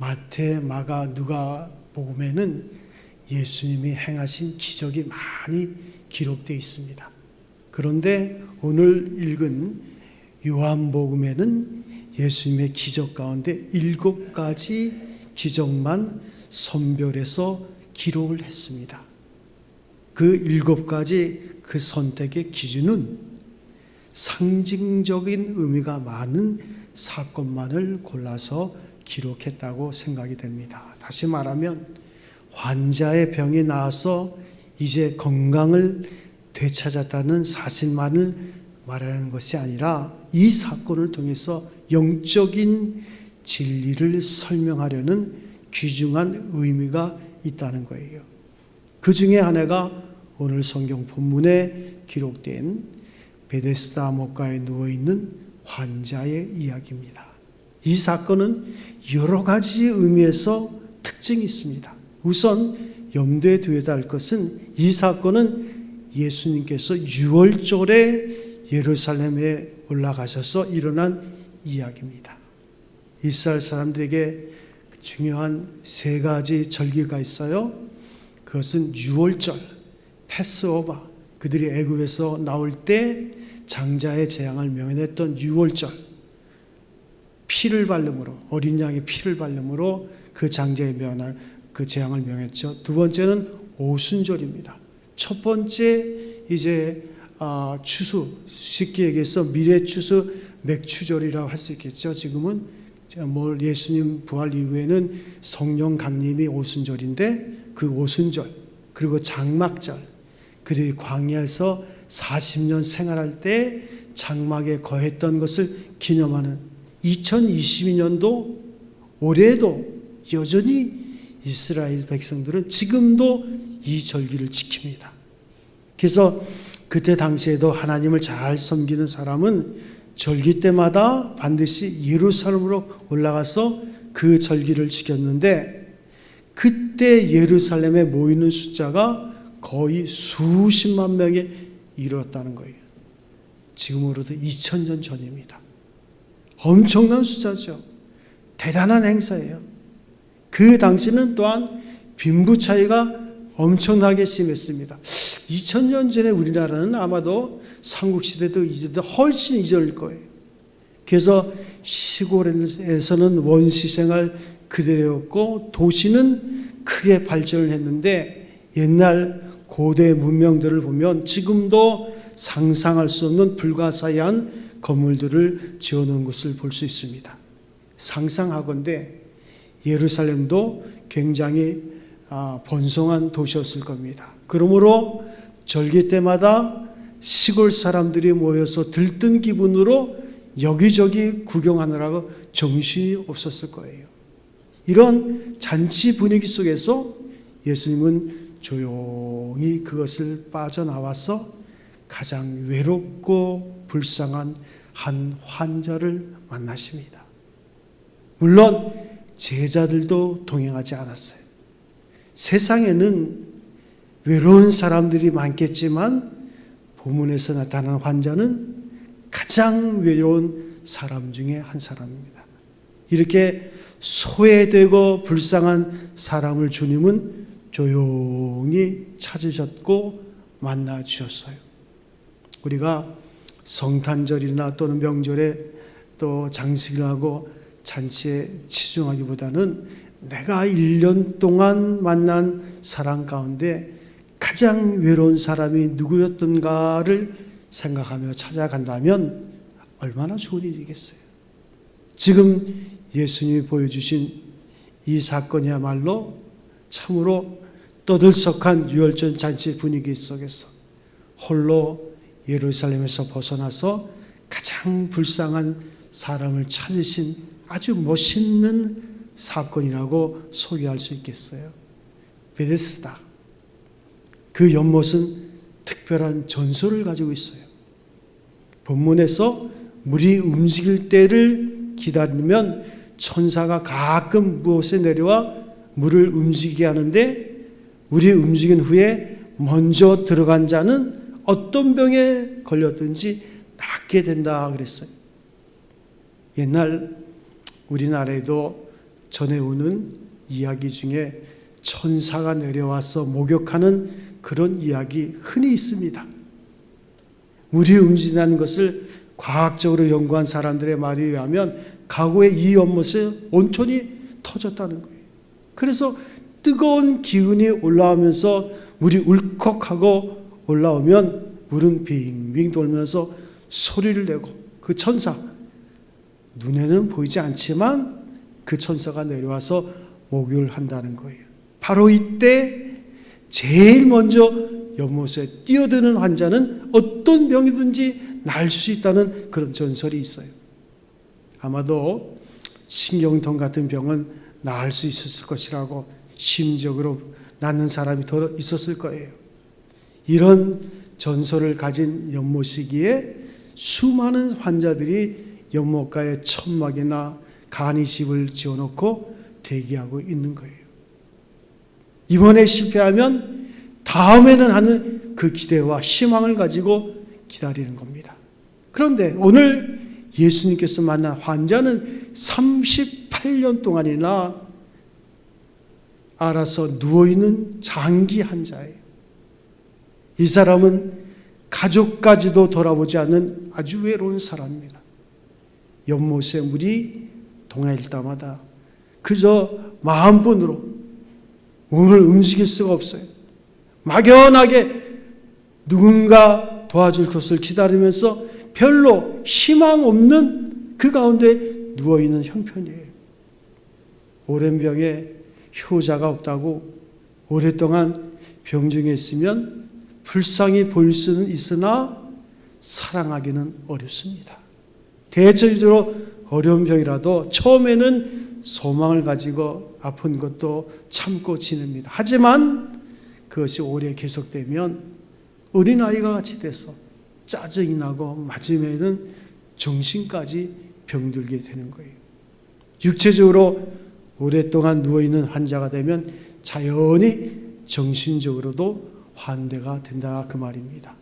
마태, 마가, 누가 복음에는 예수님이 행하신 기적이 많이 기록되어 있습니다. 그런데 오늘 읽은 요한복음에는 예수님의 기적 가운데 일곱 가지 기적만 선별해서 기록을 했습니다. 그 일곱 가지 그 선택의 기준은 상징적인 의미가 많은 사건만을 골라서 기록했다고 생각이 됩니다. 다시 말하면 환자의 병이 나아서 이제 건강을 되찾았다는 사실만을 말하는 것이 아니라 이 사건을 통해서 영적인 진리를 설명하려는 귀중한 의미가 있다는 거예요. 그 중에 하나가 오늘 성경 본문에 기록된 베데스다 목가에 누워 있는 환자의 이야기입니다. 이 사건은 여러 가지 의미에서 특징이 있습니다. 우선 염두에 두어야 할 것은 이 사건은 예수님께서 6월절에 예루살렘에 올라가셔서 일어난 이야기입니다. 이스라엘 사람들에게 중요한 세 가지 절기가 있어요. 그것은 6월절, 패스오버, 그들이 애굽에서 나올 때 장자의 재앙을 명령했던 6월절, 피를 발름으로 어린 양의 피를 발름으로 그 장자의 면할 그 재앙을 명했죠. 두 번째는 오순절입니다. 첫 번째 이제 아, 추수 쉽게 얘기해서 미래 추수 맥추절이라고 할 수 있겠죠. 지금은 뭐 예수님 부활 이후에는 성령 강림이 오순절인데 그 오순절 그리고 장막절 그들이 광야에서 40년 생활할 때 장막에 거했던 것을 기념하는 2022년도 올해도 여전히 이스라엘 백성들은 지금도 이 절기를 지킵니다. 그래서 그때 당시에도 하나님을 잘 섬기는 사람은 절기 때마다 반드시 예루살렘으로 올라가서 그 절기를 지켰는데 그때 예루살렘에 모이는 숫자가 거의 수십만 명에 이르렀다는 거예요. 지금으로도 2000년 전입니다. 엄청난 숫자죠. 대단한 행사예요. 그 당시는 또한 빈부 차이가 엄청나게 심했습니다. 2000년 전에 우리나라는 아마도 삼국시대도 이제도 훨씬 이전일 거예요. 그래서 시골에서는 원시 생활 그대로였고 도시는 크게 발전을 했는데 옛날 고대 문명들을 보면 지금도 상상할 수 없는 불가사의한 건물들을 지어 놓은 것을 볼 수 있습니다. 상상하건대 예루살렘도 굉장히 아, 번성한 도시였을 겁니다. 그러므로 절기 때마다 시골 사람들이 모여서 들뜬 기분으로 여기저기 구경하느라고 정신이 없었을 거예요. 이런 잔치 분위기 속에서 예수님은 조용히 그것을 빠져나와서 가장 외롭고 불쌍한 한 환자를 만나십니다. 물론 제자들도 동행하지 않았어요. 세상에는 외로운 사람들이 많겠지만 본문에서 나타난 환자는 가장 외로운 사람 중에 한 사람입니다. 이렇게 소외되고 불쌍한 사람을 주님은 조용히 찾으셨고 만나 주셨어요. 우리가 성탄절이나 또는 명절에 또 장식을 하고 잔치에 치중하기보다는 내가 1년 동안 만난 사람 가운데 가장 외로운 사람이 누구였던가를 생각하며 찾아간다면 얼마나 좋은 일이겠어요. 지금 예수님이 보여주신 이 사건이야말로 참으로 떠들썩한 유월절 잔치 분위기 속에서 홀로 예루살렘에서 벗어나서 가장 불쌍한 사람을 찾으신 아주 멋있는 사건이라고 소개할 수 있겠어요. 베데스다. 그 연못은 특별한 전설을 가지고 있어요. 본문에서 물이 움직일 때를 기다리면 천사가 가끔 무엇에 내려와 물을 움직이게 하는데 물이 움직인 후에 먼저 들어간 자는 어떤 병에 걸렸든지 낫게 된다 그랬어요. 옛날 우리나라에도 전해오는 이야기 중에 천사가 내려와서 목욕하는 그런 이야기 흔히 있습니다. 물이 움직이는 것을 과학적으로 연구한 사람들의 말에 의하면 과거의 이 연못에 온천이 터졌다는 거예요. 그래서 뜨거운 기운이 올라오면서 물이 울컥하고 올라오면 물은 빙빙 돌면서 소리를 내고 그 천사 눈에는 보이지 않지만 그 천사가 내려와서 목욕을 한다는 거예요. 바로 이때 제일 먼저 연못에 뛰어드는 환자는 어떤 병이든지 날 수 있다는 그런 전설이 있어요. 아마도 신경통 같은 병은 나을 수 있었을 것이라고 심적으로 낫는 사람이 더 있었을 거예요. 이런 전설을 가진 연못이기에 수많은 환자들이 연못가에 천막이나 간이집을 지어놓고 대기하고 있는 거예요. 이번에 실패하면 다음에는 하는 그 기대와 희망을 가지고 기다리는 겁니다. 그런데 오늘 예수님께서 만난 환자는 38년 동안이나 알아서 누워있는 장기 환자예요. 이 사람은 가족까지도 돌아보지 않는 아주 외로운 사람입니다. 연못에 물이 동해일 때마다 그저 마음뿐으로 몸을 움직일 수가 없어요. 막연하게 누군가 도와줄 것을 기다리면서 별로 희망 없는 그 가운데 누워있는 형편이에요. 오랜 병에 효자가 없다고 오랫동안 병중에 있으면 불쌍히 보일 수는 있으나 사랑하기는 어렵습니다. 대체적으로 어려운 병이라도 처음에는 소망을 가지고 아픈 것도 참고 지냅니다. 하지만 그것이 오래 계속되면 어린아이가 같이 돼서 짜증이 나고 마지막에는 정신까지 병들게 되는 거예요. 육체적으로 오랫동안 누워있는 환자가 되면 자연히 정신적으로도 환대가 된다 그 말입니다.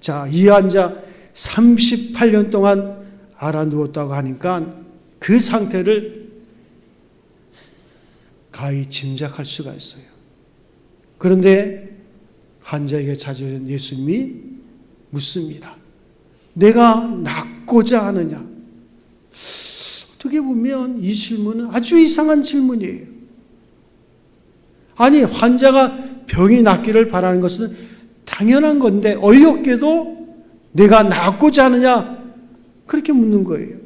자, 이 환자 38년 동안 알아 누웠다고 하니까 그 상태를 가히 짐작할 수가 있어요. 그런데 환자에게 찾아온 예수님이 묻습니다. 내가 낫고자 하느냐? 어떻게 보면 이 질문은 아주 이상한 질문이에요. 아니, 환자가 병이 낫기를 바라는 것은 당연한 건데, 어이없게도 내가 낫고자 하느냐? 그렇게 묻는 거예요.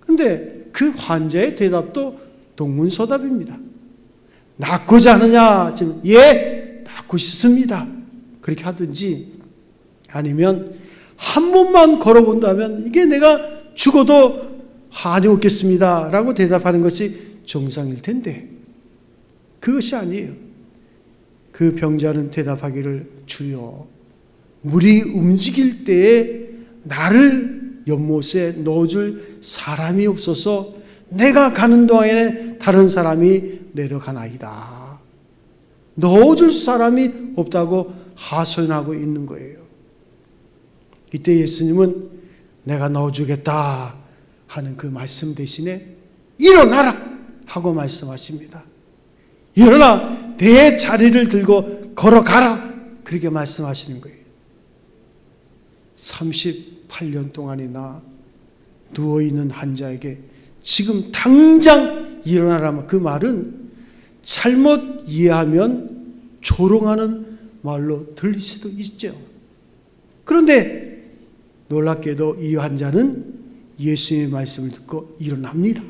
근데 그 환자의 대답도 동문서답입니다. 낫고자 하느냐? 지금, 예, 낫고 싶습니다. 그렇게 하든지, 아니면 한 번만 걸어본다면 이게 내가 죽어도 한이 없겠습니다. 라고 대답하는 것이 정상일 텐데, 그것이 아니에요. 그 병자는 대답하기를 주여, 물이 움직일 때에 나를 연못에 넣어줄 사람이 없어서 내가 가는 동안에 다른 사람이 내려가나이다. 넣어줄 사람이 없다고 하소연하고 있는 거예요. 이때 예수님은 내가 넣어주겠다 하는 그 말씀 대신에 일어나라 하고 말씀하십니다. 일어나 내 자리를 들고 걸어가라 그렇게 말씀하시는 거예요. 38년 동안이나 누워있는 환자에게 지금 당장 일어나라 그 말은 잘못 이해하면 조롱하는 말로 들릴 수도 있죠. 그런데 놀랍게도 이 환자는 예수님의 말씀을 듣고 일어납니다.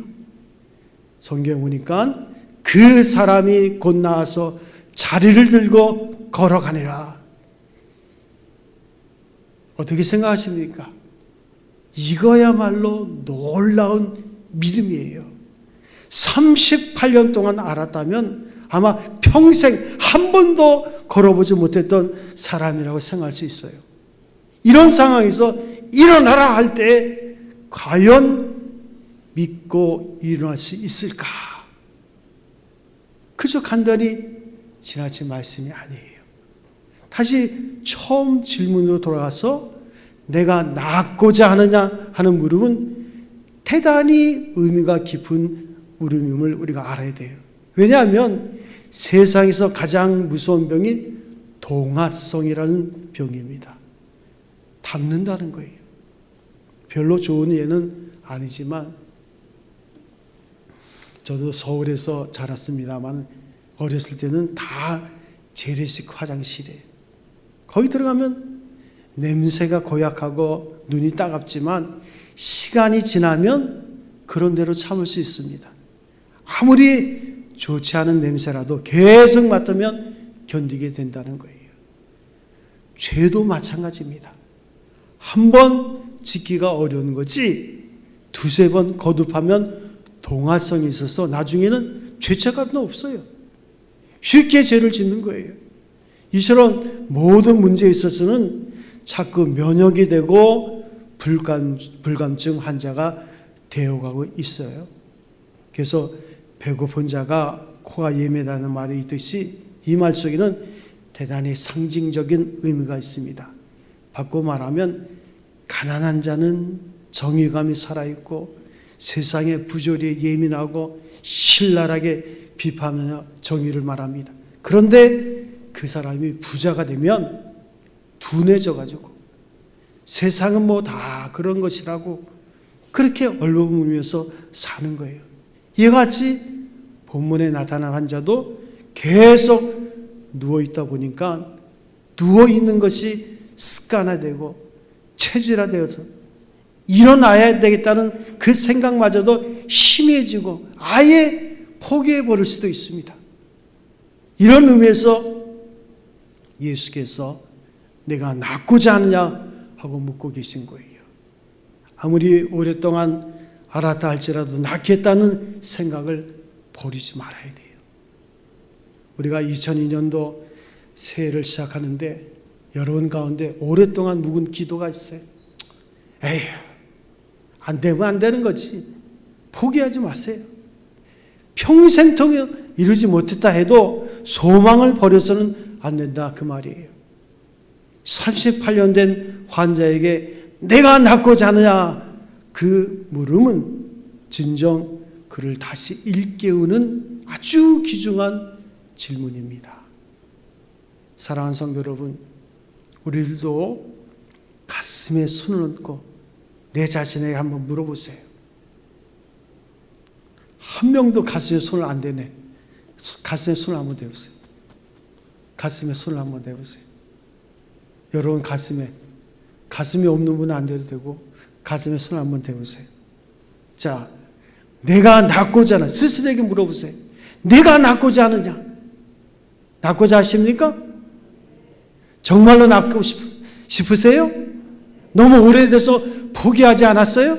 성경 보니까 그 사람이 곧 나와서 자리를 들고 걸어가니라. 어떻게 생각하십니까? 이거야말로 놀라운 믿음이에요. 38년 동안 알았다면 아마 평생 한 번도 걸어보지 못했던 사람이라고 생각할 수 있어요. 이런 상황에서 일어나라 할 때 과연 믿고 일어날 수 있을까? 그저 간단히 지나친 말씀이 아니에요. 다시 처음 질문으로 돌아가서 내가 낫고자 하느냐 하는 물음은 대단히 의미가 깊은 울음임을 우리가 알아야 돼요. 왜냐하면 세상에서 가장 무서운 병이 동화성이라는 병입니다. 닮는다는 거예요. 별로 좋은 예는 아니지만 저도 서울에서 자랐습니다만 어렸을 때는 다 재래식 화장실에 거기 들어가면 냄새가 고약하고 눈이 따갑지만 시간이 지나면 그런 대로 참을 수 있습니다. 아무리 좋지 않은 냄새라도 계속 맡으면 견디게 된다는 거예요. 죄도 마찬가지입니다. 한 번 짓기가 어려운 거지 두세 번 거듭하면 동화성이 있어서 나중에는 죄책감도 없어요. 쉽게 죄를 짓는 거예요. 이처럼 모든 문제에 있어서는 자꾸 면역이 되고 불감, 불감증 환자가 되어가고 있어요. 그래서 배고픈 자가 코가 예매다는 말이 있듯이 이 말 속에는 대단히 상징적인 의미가 있습니다. 바꿔 말하면 가난한 자는 정의감이 살아있고 세상의 부조리에 예민하고 신랄하게 비판하며 정의를 말합니다. 그런데 그 사람이 부자가 되면 둔해져 가지고 세상은 뭐 다 그런 것이라고 그렇게 얼버무리면서 사는 거예요. 이와 같이 본문에 나타난 환자도 계속 누워 있다 보니까 누워 있는 것이 습관화되고 체질화되어서 일어나야 되겠다는 그 생각마저도 희미해지고 아예 포기해 버릴 수도 있습니다. 이런 의미에서 예수께서 내가 낫고자 하느냐 하고 묻고 계신 거예요. 아무리 오랫동안 알았다 할지라도 낫겠다는 생각을 버리지 말아야 돼요. 우리가 2002년도 새해를 시작하는데 여러분 가운데 오랫동안 묵은 기도가 있어요. 에휴, 안 되면 안 되는 거지. 포기하지 마세요. 평생 동안 이루지 못했다 해도 소망을 버려서는 안 된다. 그 말이에요. 38년 된 환자에게 내가 낫고자 하느냐 그 물음은 진정 그를 다시 일깨우는 아주 귀중한 질문입니다. 사랑하는 성도 여러분, 우리들도 가슴에 손을 얹고 내 자신에게 한번 물어보세요. 한 명도 가슴에 손을 안 대네. 가슴에 손을 한번 대보세요. 가슴에 손을 한번 대보세요. 여러분 가슴에 가슴이 없는 분은 안 돼도 되고 가슴에 손을 한번 대보세요. 자, 내가 낫고자 하는 스스로에게 물어보세요. 내가 낫고자 하느냐? 낫고자 하십니까? 정말로 낫고 싶, 싶으세요? 너무 오래돼서 포기하지 않았어요?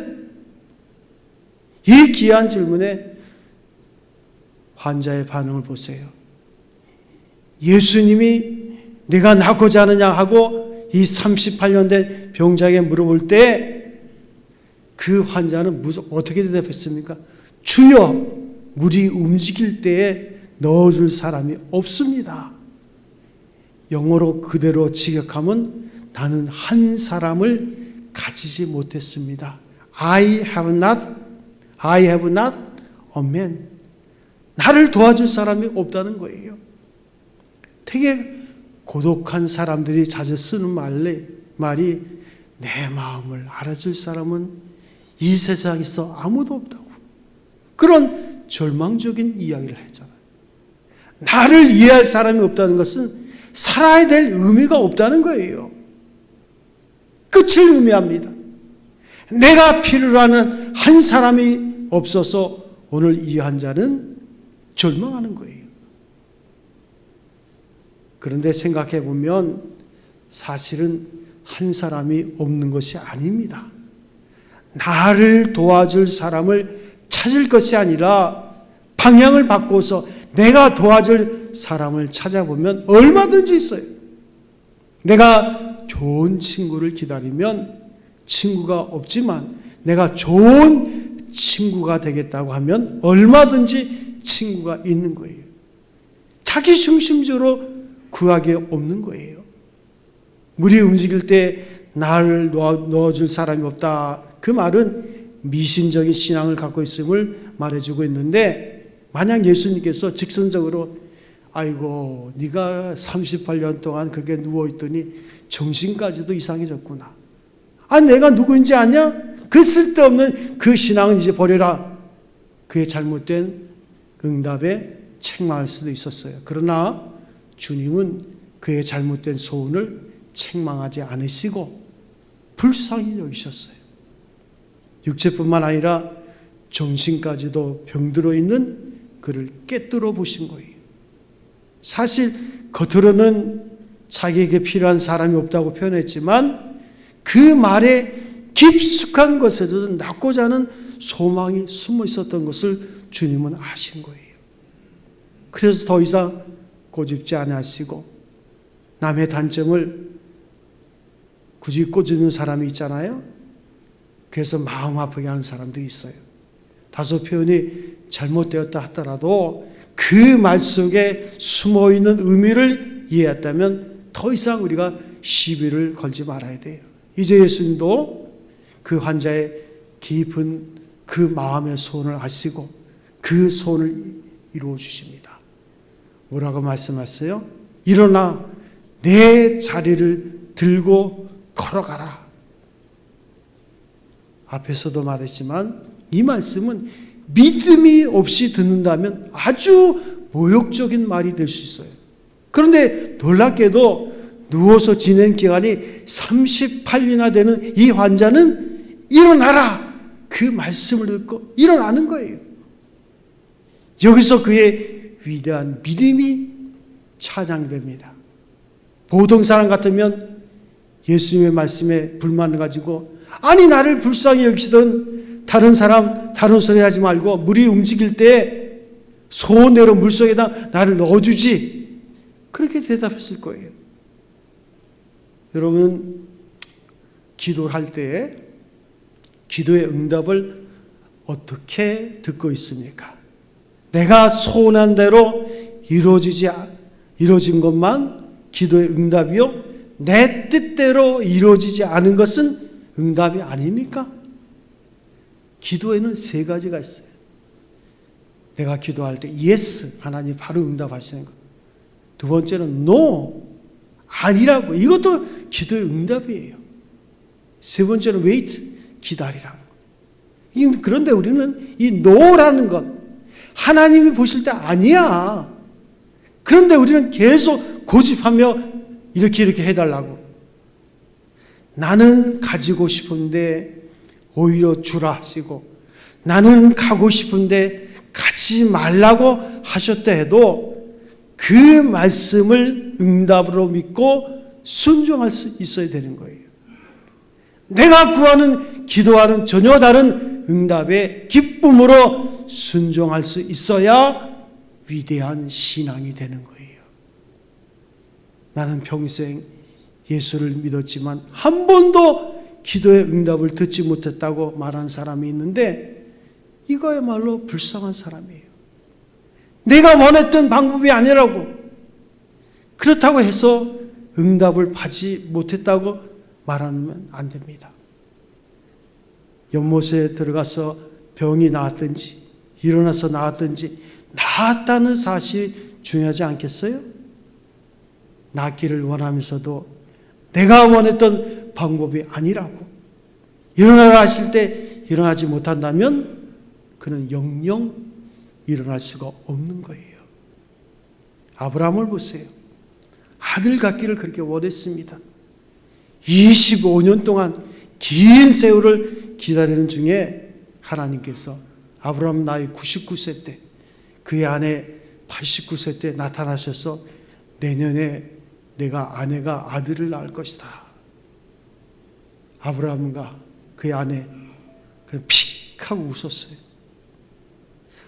이 귀한 질문에 환자의 반응을 보세요. 예수님이 내가 낫고자 하느냐 하고 이 38년 된 병자에게 물어볼 때 그 환자는 무슨 어떻게 대답했습니까? 주여, 물이 움직일 때에 넣어줄 사람이 없습니다. 영어로 그대로 직역하면 나는 한 사람을 가지지 못했습니다. I have not, I have not a man. 나를 도와줄 사람이 없다는 거예요. 되게 고독한 사람들이 자주 쓰는 말이, 말이 내 마음을 알아줄 사람은 이 세상에서 아무도 없다고. 그런 절망적인 이야기를 했잖아요. 나를 이해할 사람이 없다는 것은 살아야 될 의미가 없다는 거예요. 끝을 의미합니다. 내가 필요로 하는 한 사람이 없어서 오늘 이 환자는 절망하는 거예요. 그런데 생각해 보면 사실은 한 사람이 없는 것이 아닙니다. 나를 도와줄 사람을 찾을 것이 아니라 방향을 바꿔서 내가 도와줄 사람을 찾아보면 얼마든지 있어요. 내가 좋은 친구를 기다리면 친구가 없지만 내가 좋은 친구가 되겠다고 하면 얼마든지 친구가 있는 거예요. 자기 중심적으로 구하기 없는 거예요. 물이 움직일 때 나를 넣어줄 사람이 없다. 그 말은 미신적인 신앙을 갖고 있음을 말해주고 있는데 만약 예수님께서 직선적으로 아이고 네가 38년 동안 그렇게 누워 있더니 정신까지도 이상해졌구나. 아 내가 누구인지 아냐? 그 쓸데없는 그 신앙은 이제 버려라. 그의 잘못된 응답에 책망할 수도 있었어요. 그러나 주님은 그의 잘못된 소원을 책망하지 않으시고 불쌍히 여기셨어요. 육체뿐만 아니라 정신까지도 병들어 있는 그를 깨뜨려 보신 거예요. 사실 겉으로는 자기에게 필요한 사람이 없다고 표현했지만 그 말에 깊숙한 것에도 낳고자 하는 소망이 숨어 있었던 것을 주님은 아신 거예요. 그래서 더 이상 꼬집지 않으시고 남의 단점을 굳이 꼬집는 사람이 있잖아요. 그래서 마음 아프게 하는 사람들이 있어요. 다소 표현이 잘못되었다 하더라도 그 말 속에 숨어 있는 의미를 이해했다면 더 이상 우리가 시비를 걸지 말아야 돼요. 이제 예수님도 그 환자의 깊은 그 마음의 소원을 아시고 그 소원을 이루어 주십니다. 뭐라고 말씀하세요? 일어나 내 자리를 들고 걸어가라. 앞에서도 말했지만 이 말씀은 믿음이 없이 듣는다면 아주 모욕적인 말이 될 수 있어요. 그런데 놀랍게도 누워서 지낸 기간이 38일이나 되는 이 환자는 일어나라! 그 말씀을 듣고 일어나는 거예요. 여기서 그의 위대한 믿음이 찬양됩니다. 보통 사람 같으면 예수님의 말씀에 불만을 가지고 아니 나를 불쌍히 여기시던 다른 사람 다른 소리 하지 말고 물이 움직일 때 소원대로 물속에다 나를 넣어주지 그렇게 대답했을 거예요. 여러분 기도를 할때 기도의 응답을 어떻게 듣고 있습니까? 내가 소원한 대로 이루어지지 이루어진 것만 기도의 응답이요. 내 뜻대로 이루어지지 않은 것은 응답이 아닙니까? 기도에는 세 가지가 있어요. 내가 기도할 때 yes 하나님 바로 응답하시는 것. 두 번째는 no 아니라고 이것도 기도의 응답이에요. 세 번째는 wait 기다리라는 것. 그런데 우리는 이 no라는 것 하나님이 보실 때 아니야. 그런데 우리는 계속 고집하며 이렇게 이렇게 해달라고. 나는 가지고 싶은데 오히려 주라 하시고 나는 가고 싶은데 가지 말라고 하셨다 해도 그 말씀을 응답으로 믿고 순종할 수 있어야 되는 거예요. 내가 구하는 기도와는 전혀 다른 응답의 기쁨으로 순종할 수 있어야 위대한 신앙이 되는 거예요. 나는 평생 예수를 믿었지만 한 번도 기도의 응답을 듣지 못했다고 말한 사람이 있는데 이거야말로 불쌍한 사람이에요. 내가 원했던 방법이 아니라고 그렇다고 해서 응답을 받지 못했다고 말하면 안 됩니다. 연못에 들어가서 병이 나았든지 일어나서 나았든지 나았다는 사실이 중요하지 않겠어요? 낫기를 원하면서도 내가 원했던 방법이 아니라고 일어나라 하실 때 일어나지 못한다면 그는 영영 일어날 수가 없는 거예요. 아브라함을 보세요. 아들 갖기를 그렇게 원했습니다. 25년 동안 긴 세월을 기다리는 중에 하나님께서 아브라함 나이 99세 때 그의 아내 89세 때 나타나셔서 내년에 내가 아내가 아들을 낳을 것이다. 아브라함과 그의 아내 그냥 픽 하고 웃었어요.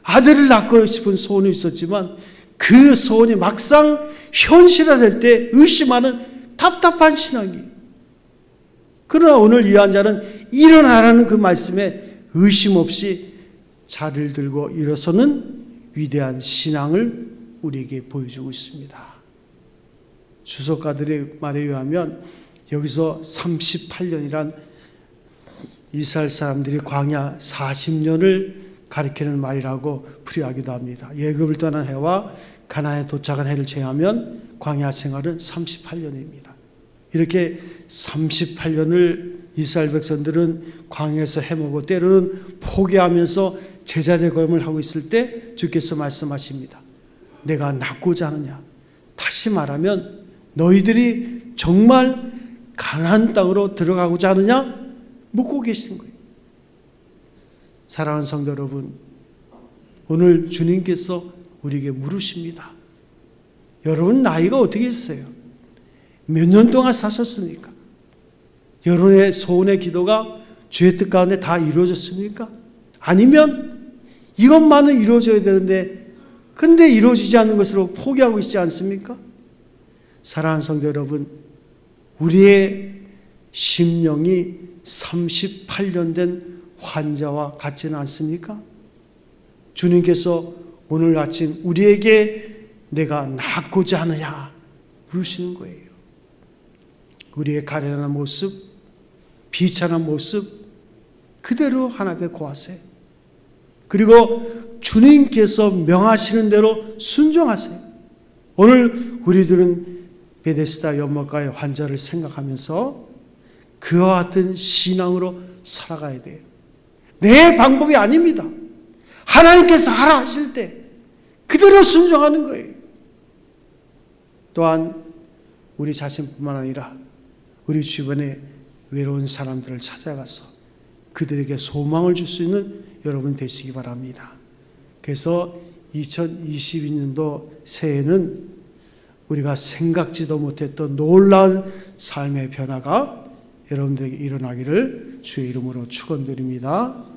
아들을 낳고 싶은 소원이 있었지만 그 소원이 막상 현실화될 때 의심하는 답답한 신앙이. 그러나 오늘 이 환자는 일어나라는 그 말씀에 의심 없이 자리를 들고 일어서는 위대한 신앙을 우리에게 보여주고 있습니다. 주석가들의 말에 의하면 여기서 38년이란 이스라엘 사람들이 광야 40년을 가리키는 말이라고 풀이하기도 합니다. 예급을 떠난 해와 가나안에 도착한 해를 제하면 광야 생활은 38년입니다. 이렇게 38년을 이스라엘 백성들은 광야에서 해먹고 때로는 포기하면서 제자 제거을 하고 있을 때 주께서 말씀하십니다. 내가 낳고자 하느냐? 다시 말하면 너희들이 정말 가나안 땅으로 들어가고자 하느냐? 묻고 계신 거예요. 사랑하는 성도 여러분, 오늘 주님께서 우리에게 물으십니다. 여러분 나이가 어떻게 있어요? 몇 년 동안 사셨습니까? 여러분의 소원의 기도가 주의 뜻 가운데 다 이루어졌습니까? 아니면 이것만은 이루어져야 되는데 근데 이루어지지 않는 것으로 포기하고 있지 않습니까? 사랑하는 성도 여러분, 우리의 심령이 38년 된 환자와 같지는 않습니까? 주님께서 오늘 아침 우리에게 내가 낫고자 하느냐 물으시는 거예요. 우리의 가련한 모습, 비참한 모습 그대로 하나님의 고하세요. 그리고 주님께서 명하시는 대로 순종하세요. 오늘 우리들은 베데스다 연못가의 환자를 생각하면서 그와 같은 신앙으로 살아가야 돼요. 내 방법이 아닙니다. 하나님께서 하라 하실 때 그대로 순종하는 거예요. 또한 우리 자신뿐만 아니라 우리 주변에 외로운 사람들을 찾아가서 그들에게 소망을 줄 수 있는 여러분 되시기 바랍니다. 그래서 2022년도 새해는 우리가 생각지도 못했던 놀라운 삶의 변화가 여러분들에게 일어나기를 주의 이름으로 축원드립니다.